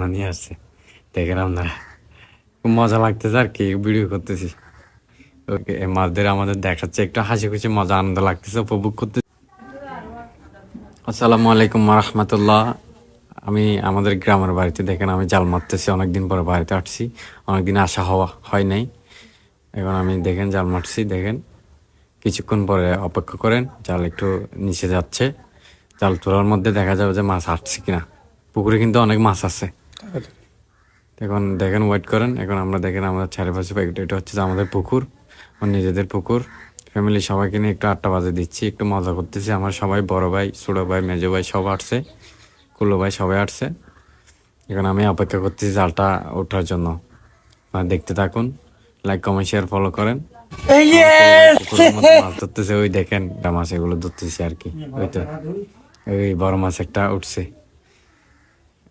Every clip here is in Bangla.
না, নিয়ে আসছে। খুব মজা আর কি, ভিডিও করতেছি। ওকে, এই মাছদের আমাদের দেখাচ্ছে, একটু হাসি খুশি, মজা, আনন্দ লাগতেছে, উপভোগ করতে আসসালামু আলাইকুম রহমতুল্লাহ আমি আমাদের গ্রামের বাড়িতে দেখেন, আমি জাল মারতেছি, অনেকদিন পরে বাড়িতে আসছি। অনেকদিন আসা হওয়া হয় নাই। এখন আমি দেখেন, জাল মারছি, দেখেন। কিছুক্ষণ পরে অপেক্ষা করেন, জাল একটু নিচে যাচ্ছে। জাল তোলার মধ্যে দেখা যাবে যে মাছ আসছে কিনা। পুকুরে কিন্তু অনেক মাছ আছে। এখন দেখেন ওয়েট করেন। এখন আমরা দেখেন আমরা চারিপাশে এটা এটা হচ্ছে আমাদের পুকুর আমার নিজেদের পুকুর। ফ্যামিলি সবাইকে নিয়ে একটু আটটা বাজে দিচ্ছি একটু মজা করতেছি। আমার সবাই বড় ভাই ছোটো ভাই মেজো ভাই সব আসছে। কুলো ভাই সবাই আসছে। এখন আমি অপেক্ষা করতেছি জালটা ওঠার জন্য। দেখতে থাকুন লাইক কমেন্ট শেয়ার ফলো করেন। মাছ ধরতেছে ওই দেখেন মাছ এগুলো ধরতেছি আর কি। ওই তো ওই বড় মাছ একটা উঠছে।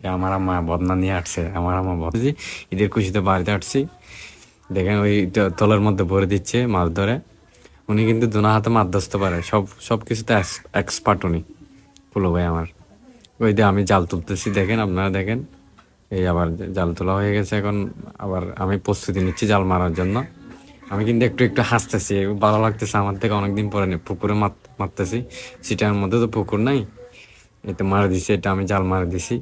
আমার আম্মা বদনা নিয়ে আসছে, আমার আম্মা বদনা ঈদের খুশিতে বাড়িতে আসছি। দেখেন ওই তলের মধ্যে ভরে দিচ্ছে মাছ ধরে। উনি কিন্তু দুনা হাতে মাছ ধরতে পারে। সব সব কিছুতে এক্সপার্ট উনি। পুলো ভাই আমার। ওই দিয়ে আমি জাল তুলতেছি, দেখেন আপনারা দেখেন। এই আবার জাল তোলা হয়ে গেছে এখন। আবার আমি প্রস্তুতি নিচ্ছি জাল মারার জন্য। আমি কিন্তু একটু একটু হাসতেছি। ভালো লাগতেছে আমার থেকে, অনেকদিন পরে নি- পুকুরে মার- মারতেছি। সিটার মধ্যে তো পুকুর নাই। এটা মারা দিছি, এটা আমি জাল মারা দিছি।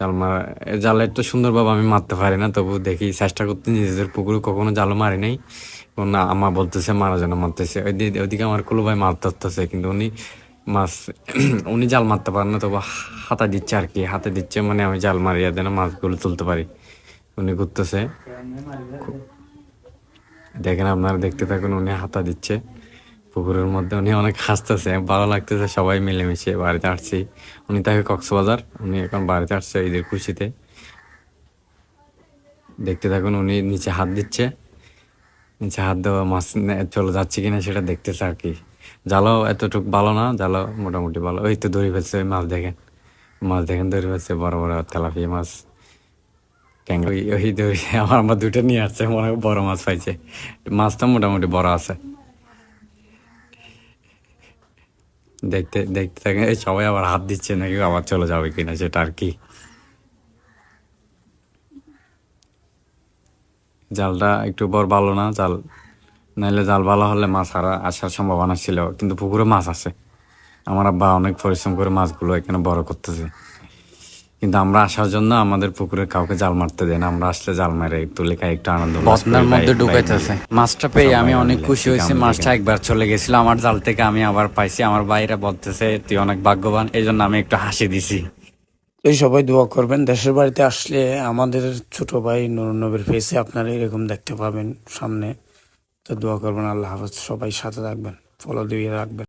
জাল মারা জাল একটু সুন্দরভাবে আমি মারতে পারি না, তবু দেখি চেষ্টা করতে নিজেদের পুকুরে কখনো জালও মারি নাই। না আমা বলতেছে, মারা যেন মারতেছে। ওইদিকে আমার কুলো ভাই মাছ ধরতেছে, কিন্তু উনি মাছ, উনি জাল মারতে পারেন না, তবু হাতা দিচ্ছে আর কি, হাতে দিচ্ছে মানে আমি জাল মারিয়া দেন মাছগুলো তুলতে পারি। উনি ঘুরতেছে। দেখেন আপনারা, দেখতে থাকুন, উনি হাতা দিচ্ছে। পুকুরের মধ্যে উনি অনেক হাসতেছে, ভালো লাগতেছে, সবাই মিলেমিশে বাড়িতে আসছি। উনি থাকে কক্সবাজার, উনি এখন বাড়িতে আসছে ঈদের খুশিতে। দেখতে থাকুন, উনি নিচে হাত দিচ্ছে। নিচে হাত দেওয়া মাছ চলে যাচ্ছে কিনা সেটা দেখতেছে আর কি। জালও এতটুক ভালো না জালও মোটামুটি ভালো। ওই তো ধরে ফেলছে, ওই মাছ দেখেন। মাছ দেখেন ধরে ফেলছে, বড় বড় তেলাপিয়া মাছ। ওই দড়ি আমার আমার দুটো নিয়ে আসছে, মনে বড় মাছ পাইছে। মাছটা মোটামুটি বড় আছে। দেখতে দেখতে থাকে সবাই আবার হাত দিচ্ছে নাকি আবার চলে যাবে কিনা সেটা আর কি। জালটা একটু বড় ভালো না, জাল নাইলে জাল ভালো হলে মাছ আর আসার সম্ভাবনা ছিল, কিন্তু পুকুরে মাছ আছে। আমার আব্বা অনেক পরিশ্রম করে মাছগুলো এখানে বড় করতেছে। কিন্তু আমরা আসার জন্য আমাদের পুকুরে কাউকে জাল মারতে দেয় না। আমরা আসলে জাল মারে তুলে খাই একটু আনন্দ বদনার মধ্যে ঢুকাইতেছে। মাছটা পেয়ে আমি অনেক খুশি হয়েছি মাছটা একবার চলে গেছিল আমার জাল থেকে আমি আবার পাইছি আমার বাইরে বলতেছে তুই অনেক ভাগ্যবান এই জন্য আমি একটু হাসি দিছি। এই সবাই দোয়া করবেন দেশের বাড়িতে আসলে আমাদের ছোট ভাই নুর নবীর ফেসে আপনারা এরকম দেখতে পাবেন সামনে। তো দোয়া করবেন আল্লাহ হাফেজ সবাই সাথে থাকবেন ফলো দিয়ে রাখবেন।